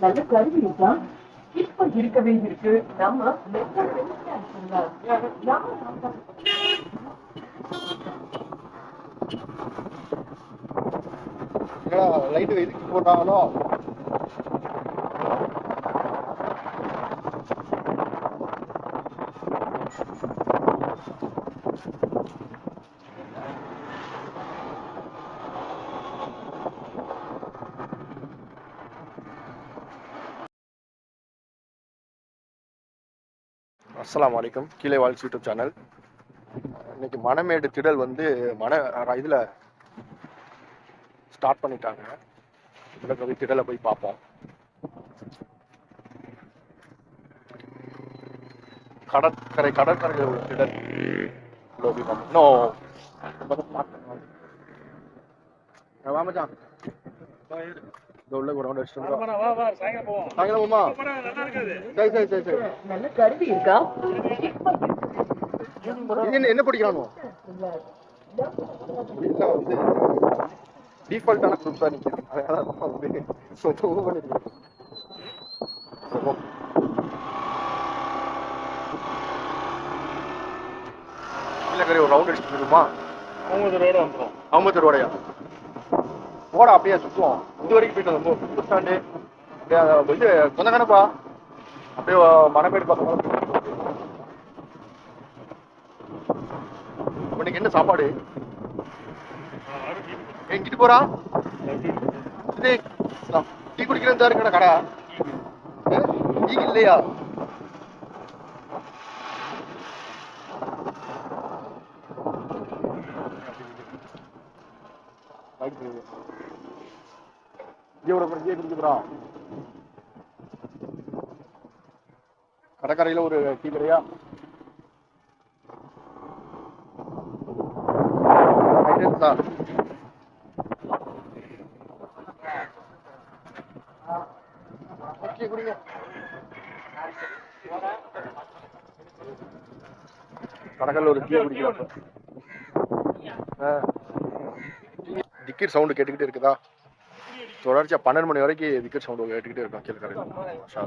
நல்ல கருவி இருக்கா இப்ப இருக்கவே இருக்கு நம்ம மெத்தட் இருக்குல்ல நம்ம லைட்டு இதுக்கு போட்டாங்களோ? அஸ்ஸலாமு அலைக்கும். கீழே வால்ஸ் யூடியூப் சேனல். இன்னைக்கு மணமேடு திடல் வந்து மன இதில் ஸ்டார்ட் பண்ணிட்டாங்க. போய் திடலை போய் பார்ப்போம். கடற்கரை கடற்கரையில் உள்ள திடல். லோபி இன்னும் வாமச்சான் இந்த உள்ள ஒரு ரவுண்ட் அடிச்சுட்டு சாயங்காலம் போமா சரி சரி சரி சரி. நல்ல கருவி இருக்கா? என்ன என்ன படிக்கிறானோ இல்ல வந்து டிஃபால்ட்டான குரூப் தான் நிற்கிது அதனால தான் வந்து ஒரு ரவுண்ட் அடிச்சுட்டு இருக்குமா அம்பத்தூர் ரோடையா? ஓட அப்படியே சுற்றுவோம் இது வரைக்கும் போயிட்டு வந்தோம். புது ஸ்டாண்டு அப்படியே இது கொஞ்சம் கணப்பா அப்படியே மணமேடு பக்கம் உனக்கு என்ன சாப்பாடு? எங்கிட்டு போறான் டீ குடிக்கிறேன் தான் இருக்கடா கடை. டீ இல்லையா? கடற்கரையில ஒரு கடையா? சார் குடிங்க. கடற்கரையில் ஒரு டீ குடிக்கிறப்ப டிக்கெட் சவுண்டு கேட்டுக்கிட்டே இருக்குதா? தொடர்ச்சியாக பன்னெண்டு மணி வரைக்கும் டிக்கெட் சவுண்டு கேட்டுக்கிட்டே இருக்கோம். கீழ்கரையில் மாஷா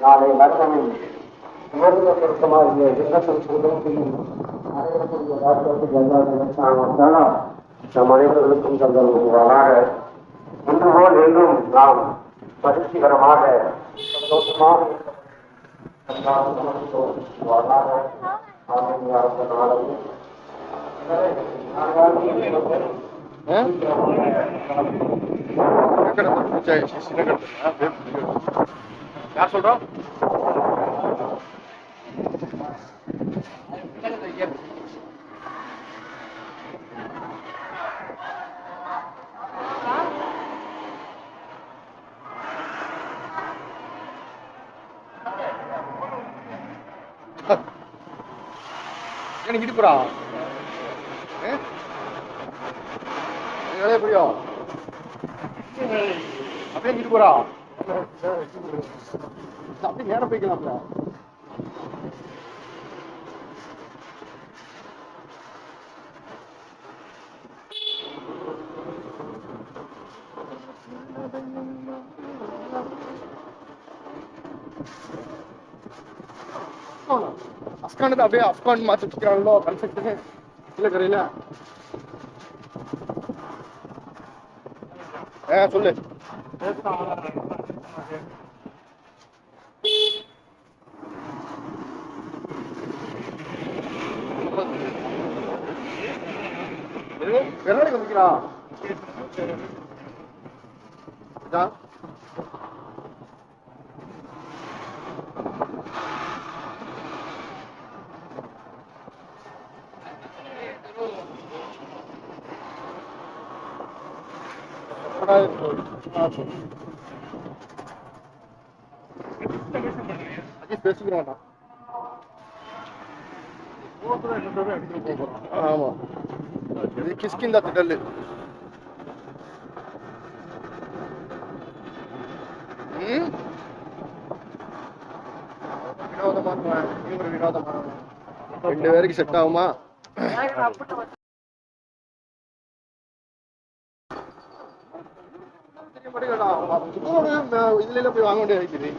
நாளை மரணமும் உயர்ந்த பொருத்தமாகிய விண்ணப்பம் சுதந்திரையும் அனைவருக்குரிய ராஷ்டிரத்துக்கு எல்லா நம் அனைவர்களுக்கும் தந்தருவாராக இன்று போல் என்றும் நாம் மகிழ்ச்சிகரமாக சந்தோஷமாக ஆ? கடற்கரை சரி, யார் சொல்றோம் எனக்கு இடுப்புறா வேலையை புரியும். அப்படியே இங்கிட்டு போறா அப்படியே நேரம் போய்க்கலாம்ல. அஸ்கான் அப்படியே அஃப்கான் மாத்தி வச்சுக்கிறாங்களோ இல்லை இல்ல. கரையில ஆ சொல்லு. है ಕರ್ನಾಟಕ ಮುಗಿರಾ Thank you. பேசிக்க வேண்டாம் ஆமா. இது கிஸ்கிந்தா திடல் வினோதமான வினோதமான ரெண்டு பேருக்கு செட் ஆகுமா? இதுல போய் வாங்க வேண்டிய இருக்குது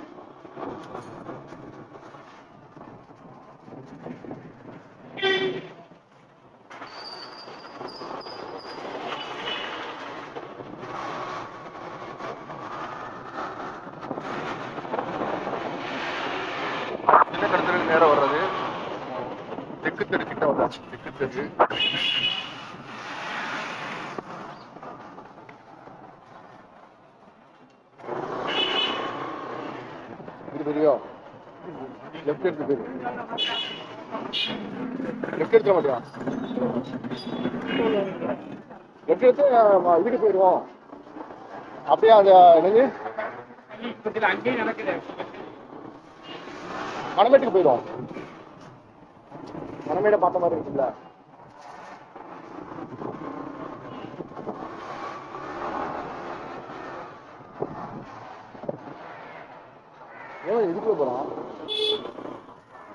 சின்ன கடத்தலுக்கு நேரம் வர்றது தெற்கு தெரு கிட்ட வந்தாச்சு தெற்கு தெரு இது பெரியோ லெஃப்ட் எடுத்து போயிரு லெஃப்ட் எடுத்துட மாட்டியா லெஃப்ட் எடுத்து இதுக்கு போயிடுவோம். அப்படியே அது என்னது? மணமேட்டுக்கு போயிடுவோம். மணமேடை பார்த்த மாதிரி இருக்குல்ல ஏன் இதுக்குள்ள போறோம்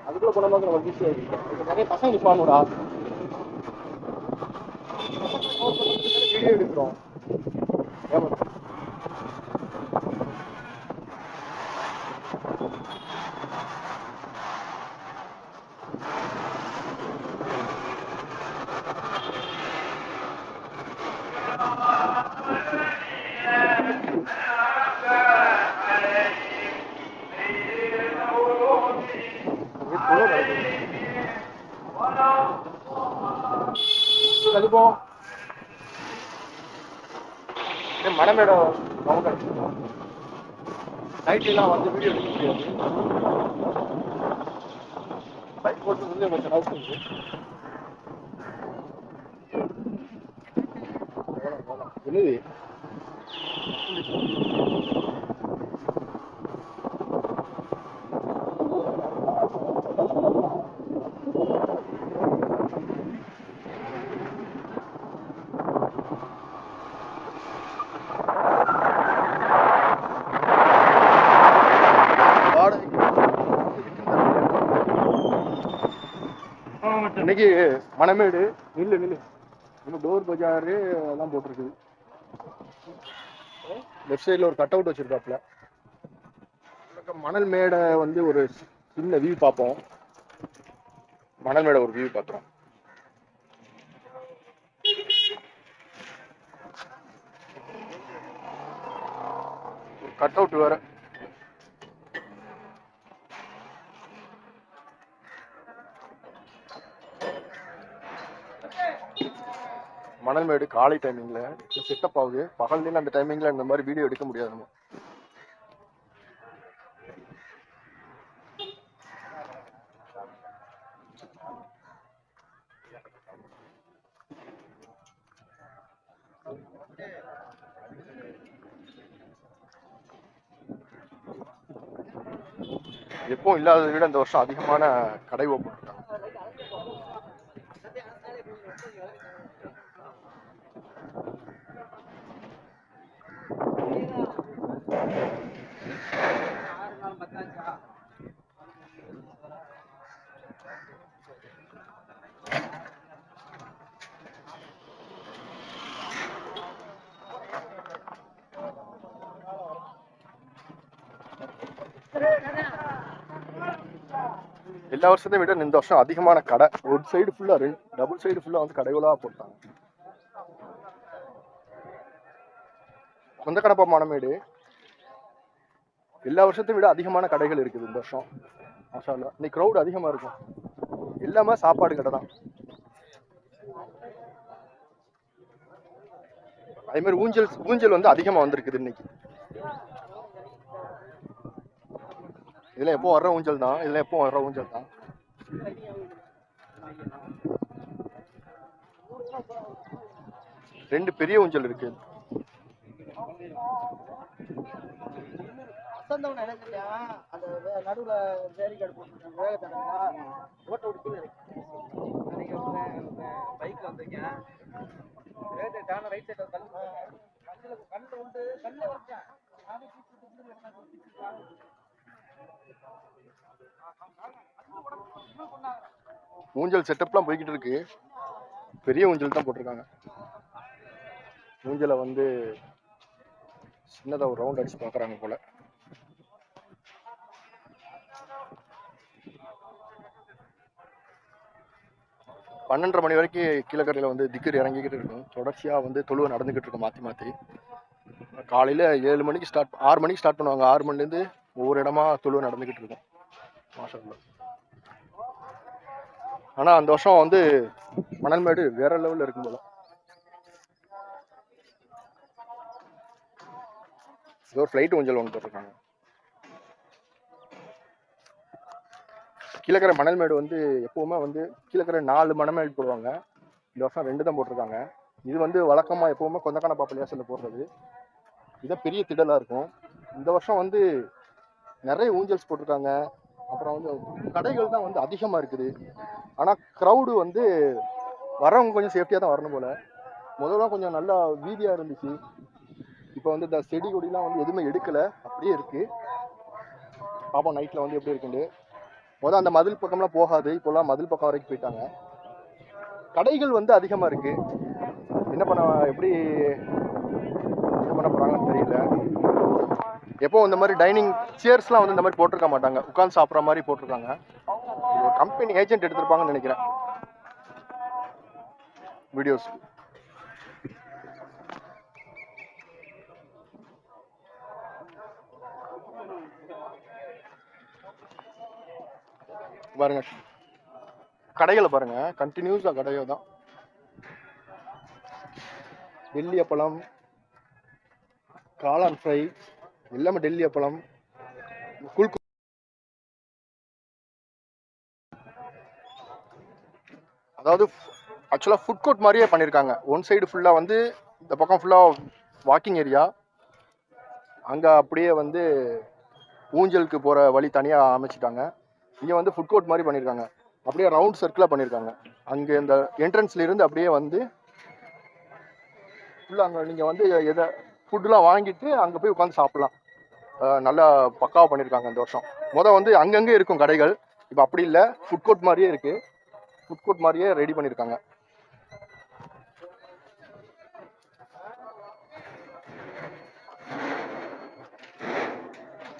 அதுக்குள்ள போன மாதிரி நமக்கு ஈஸியா இருக்கு நிறைய பசங்க நிப்பானுடா. வீடியோ எடுக்கிறோம். ஏமா கழிப்போம் மணமேடம் நைட் நைட்லாம் வந்து வீடியோ எடுக்க முடியாது. பைக் போட்டு வந்து கொஞ்சம் நவுக்கு என்னது? இன்னைக்கு மணமேடு நில்லு நில்லு. இன்னும் டோர் பஜாரு எல்லாம் போட்டிருக்குது. லெஃப்ட் சைடில் ஒரு கட் அவுட் வச்சிருக்காப்புல மணல் மேடை வந்து ஒரு சின்ன வியூ பார்ப்போம். மணல் மேடை ஒரு வியூ பார்த்துறோம் கட் அவுட் வேற. மணல்மேடு காலை டைமிங்ல செட்டப் ஆகுது பகல் அந்த டைமிங்ல இந்த மாதிரி வீடியோ எடுக்க முடியாது நம்ம. எப்பவும் இல்லாததை விட இந்த வருஷம் அதிகமான கடை ஓப்பன் எல்லா வருஷத்தையும் விட இந்த வருஷம் அதிகமான கடை. ஒரு சைடு ஃபுல்லா ரெண்டு டபுள் சைடு ஃபுல்லா வந்து கடைகளாக போட்டாங்க. சொந்த கடப்பா மானமேடு. எல்லா வருஷத்தையும் விட அதிகமான கடைகள் இருக்குது இந்த வருஷம். மாஷா இன்னைக்கு க்ரௌட் அதிகமா இருக்கும். எல்லாமே சாப்பாடு கடை தான். அதே மாதிரி ஊஞ்சல் ஊஞ்சல் வந்து அதிகமாக வந்திருக்குது இன்னைக்கு. இதில் எப்போ வர்ற ஊஞ்சல் தான் இதில் எப்போ வர்ற ஊஞ்சல் தான் ரெண்டு பெரிய ஊஞ்சல் இருக்கு. என்ன தெரியா அந்த நடுவுல பேரிகார்டு போட்டுருக்காங்க. வேக தடவை ஓட்ட விட்டு அன்னைக்கு பைக்ல வந்தீங்க. வேக தான ரைட் சைடு கல் கண்ணுல கண்ணுல வந்து கண்ணுல வச்சேன் ஊஞ்சல் செட்டப்லாம் போய்கிட்டு இருக்கு. பெரிய ஊஞ்சல் தான் போட்டிருக்காங்க. ஊஞ்சலை வந்து சின்னதாக ஒரு ரவுண்ட் அடிச்சு பார்க்குறாங்க போல. பன்னெண்டரை மணி வரைக்கும் கீழக்கரையில் வந்து திக்கர் இறங்கிக்கிட்டு இருக்கும். தொடர்ச்சியாக வந்து தொழுவை நடந்துக்கிட்டு இருக்கும் மாற்றி மாற்றி காலையில் ஏழு மணிக்கு ஸ்டார்ட் ஆறு மணிக்கு ஸ்டார்ட் பண்ணுவாங்க. ஆறு மணிலேருந்து ஒவ்வொரு இடமா தொழுவை நடந்துக்கிட்டு இருக்கும். மாஷா ஆனால் அந்த வருஷம் வந்து மணல்மேடு வேற லெவலில் இருக்கும் போல. ஏதோ ஒரு ஃப்ளைட் ஊஞ்சல் ஒன்று போட்டிருக்காங்க. கீழக்கரை மணல்மேடு வந்து எப்பவுமே வந்து கீழக்கிற நாலு மணமேடு போடுவாங்க. இந்த வருஷம் ரெண்டு தான் போட்டிருக்காங்க. இது வந்து வழக்கமாக எப்பவுமே கொந்தக்கான பாப்புலேஷனில் போடுறது. இதான் பெரிய திடலாக இருக்கும். இந்த வருஷம் வந்து நிறைய ஊஞ்சல்ஸ் போட்டிருக்காங்க. அப்புறம் வந்து கடைகள் தான் வந்து அதிகமாக இருக்குது. ஆனால் க்ரௌடு வந்து வரவங்க கொஞ்சம் சேஃப்டியாக தான் வரணும் போல். முதல்ல கொஞ்சம் நல்லா வீதியாக இருந்துச்சு. இப்போ வந்து இந்த செடி கொடிலாம் வந்து எதுவுமே எடுக்கலை. அப்படியே இருக்குது பாப்போம் நைட்டில் வந்து எப்படி இருக்குண்டு முதல் அந்த மதில் பக்கம்லாம் போகாது. இப்போல்லாம் மதில் பக்கம் வரைக்கும் போயிட்டாங்க. கடைகள் வந்து அதிகமாக இருக்குது என்ன பண்ண எப்படி என்ன பண்ண போகிறாங்கன்னு தெரியல. எப்போ இந்த மாதிரி டைனிங் சேர்ஸ்லாம் வந்து இந்த மாதிரி போட்டிருக்க மாட்டாங்க. உட்காந்து சாப்பிட்ற மாதிரி போட்டிருக்காங்க. இது ஒரு கம்பெனி ஏஜென்ட் எடுத்திருப்பாங்கன்னு நினைக்கிறேன். வீடியோஸ் பாருங்க. கடைகளை பாருங்க. கண்டினியூஸாக கடையோ தான். டெல்லி காளான் ஃப்ரை எல்லாமே டெல்லி அப்பளம் குல்கு அதாவது ஆக்சுவலாக ஃபுட் கோர்ட் மாதிரியே பண்ணியிருக்காங்க ஒன் சைடு ஃபுல்லாக வந்து இந்த பக்கம் ஃபுல்லாக வாக்கிங் ஏரியா அங்கே அப்படியே வந்து ஊஞ்சலுக்கு போகிற வழி தனியாக அமைச்சிட்டாங்க. இங்கே வந்து ஃபுட் கோர்ட் மாதிரி பண்ணியிருக்காங்க அப்படியே ரவுண்ட் சர்க்கிளாக பண்ணியிருக்காங்க அங்கே இந்த என்ட்ரன்ஸ்ல இருந்து அப்படியே வந்து ஃபுல்லாக அங்கே நீங்கள் வந்து எதை ஃபுட்டுலாம் வாங்கிட்டு அங்கே போய் உட்காந்து சாப்பிட்லாம். நல்லா பக்காவாக பண்ணியிருக்காங்க இந்த வருஷம். மொதல் வந்து அங்கங்கே இருக்கும் கடைகள். இப்போ அப்படி இல்லை. ஃபுட் கோர்ட் மாதிரியே இருக்குது ஃபுட் கோர்ட் மாதிரியே ரெடி பண்ணியிருக்காங்க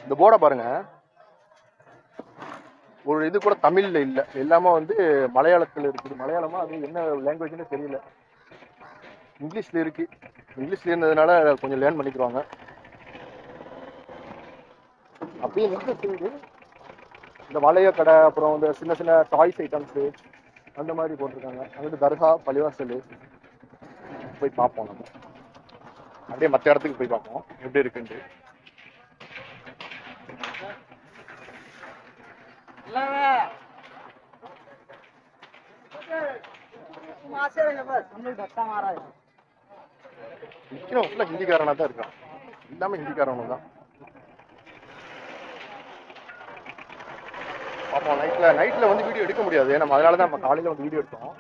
இந்த போர்டை பாருங்க. ஒரு இது கூட தமிழ்ல இல்லை. எல்லாமே வந்து மலையாளத்தில் இருக்குது. மலையாளமா அது என்ன லாங்குவேஜ்னு தெரியல. இங்கிலீஷ்ல இருக்கு. இங்கிலீஷ்ல இருந்ததுனால கொஞ்சம் லேர்ன் பண்ணிக்கிறாங்க. அப்படியே நின்று செய்யுது இந்த வளைய கடை அப்புறம் இந்த சின்ன சின்ன டாய்ஸ் ஐட்டம்ஸு அந்த மாதிரி போட்டிருக்காங்க. அங்கிட்டு தர்கா பள்ளிவாசல் போய் பார்ப்போம் நம்ம. அப்படியே மற்ற இடத்துக்கு போய் பார்ப்போம். எப்படி இருக்குன்ட்டு. நிற்கிறோம் ஃபுல்லாக தான் இருக்கான். எல்லாமே ஹிந்திக்காரனும் தான் பார்ப்போம் நைட்டில் நைட்டில் வந்து வீடியோ எடுக்க முடியாது. நம்ம அதனால தான் நம்ம காலையில் வந்து வீடியோ எடுத்தோம்.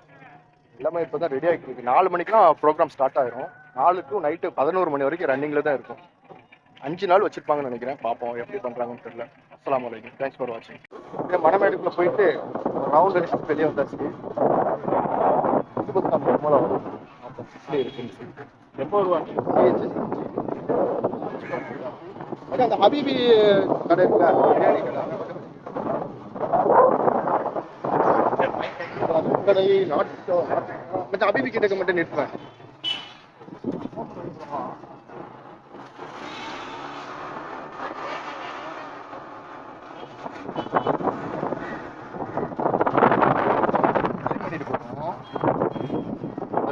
எல்லாமே இப்போ தான் ரெடி ஆகிட்டு இருக்கு. நாலு மணிக்கெலாம் ப்ரோக்ராம் ஸ்டார்ட் ஆயிரும். நாலு டு நைட்டு பதினோரு மணி வரைக்கும் ரன்னிங்கில் தான் இருக்கும். அஞ்சு நாள் வச்சிருப்பாங்கன்னு நினைக்கிறேன். பார்ப்போம் எப்படி பண்ணுறாங்கன்னு தெரியல. அஸ்லாம் அலைக்கும். தேங்க்ஸ் ஃபார் வாட்சிங் இதே மணமேடுக்குள்ளே போயிட்டு ரவுண்ட் அடிச்சுட்டு வெளியே வந்தாச்சு. இருபத்தாம் மேலே வரும். பார்ப்போம். இருக்குன்னு சொல்லிட்டு. எப்போ வருவாங்க? அந்த ஹபீபி கடை இருக்குல்ல பிரியாணி கடை அங்க மட்டும் கடை நாட்டு மற்ற கிட்டக்க மட்டும் நிற்பேன்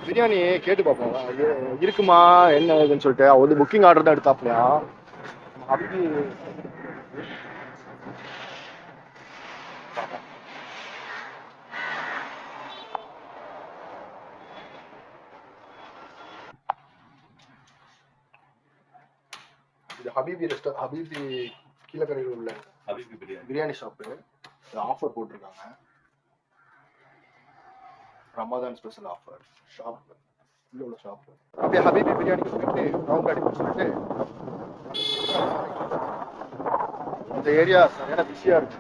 பிரியாணி கேட்டு பார்ப்போம். அது இருக்குமா என்ன இதுன்னு சொல்லிட்டு. அவர் வந்து புக்கிங் ஆர்டர் தான் எடுத்தாப்லையா அபிபி இது ஹபீபி ரெஸ்டா ஹபீபி கீழக்கரையில் உள்ள ஹபீபி பிரியாணி. பிரியாணி ஷாப்பு ஆஃபர் போட்டிருக்காங்க. ரமதான் ஸ்பெஷல் ஆஃபர் ஷாப் உள்ள உள்ள ஷாப் அப்படியே ஹபீபி பிரியாணிக்கு போயிட்டு ரவுண்ட் அடி சொல்லிட்டு இந்த ஏரியா சரியான பிஸியா இருக்கு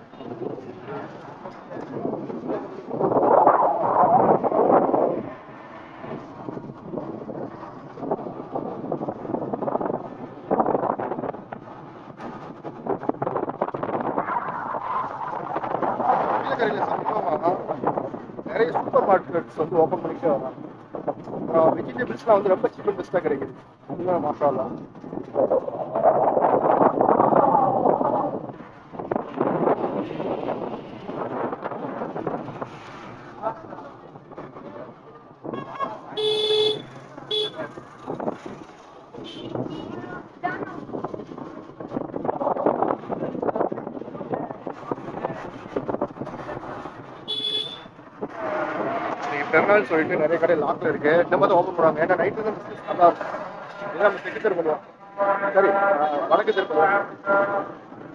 கீழக்கரையில் சமீபமாக நிறைய சூப்பர் வந்து ஓப்பன் பண்ணிக்கிட்டே வராங்க அப்புறம் வெஜிடபிள்ஸ்லாம் வந்து ரொம்ப சீப் அண்ட் பெஸ்ட்டாக கிடைக்குது. அதுதான் மசாலா அதனால சொல்லிட்டு நிறைய கடை லாக்ல இருக்கு. இந்த மாதிரி ஓப்பன் பண்ணுவாங்க. ஏன்னா நைட்டு தான் பிசினஸ் நல்லா இருக்கும் இதை நம்ம செக்கு தர சரி வழக்கு தர பண்ணுவோம்.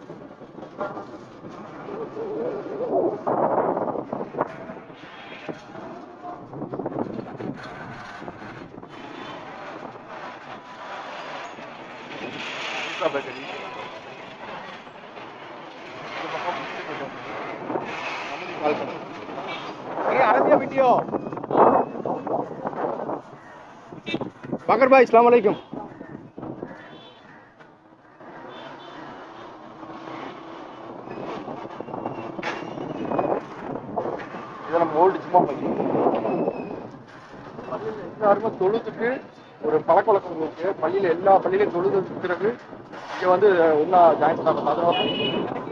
அரசியா வீடியோ বাকর ভাই সালাম আলাইকুম எல்லாருமே தொழுதுக்கு ஒரு பழக்க வழக்கம் இருக்கு பள்ளியில எல்லா பள்ளியிலையும் தொழுது பிறகு இங்க வந்து ஒன்னா ஜாயின் பண்ணாங்க?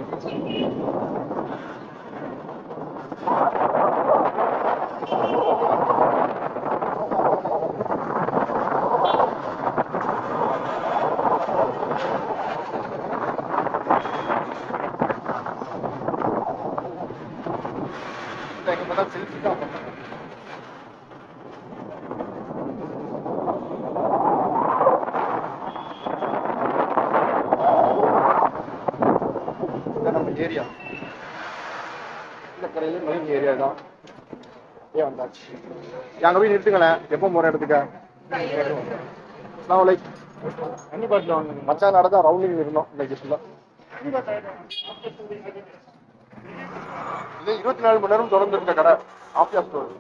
ஏரியா தான். ஏன் வந்தாச்சு. அங்க போய் நிறுத்துங்களேன் எப்போ போற இடத்துக்கு? அஸ்ஸலாமு மச்சான் நடந்தா ரவுண்டிங் இருந்தோம் இன்னைக்கு இது இருபத்தி நாலு மணி நேரம் தொடர்ந்து இருக்க கடை. ஆஃபியா ஸ்டோர்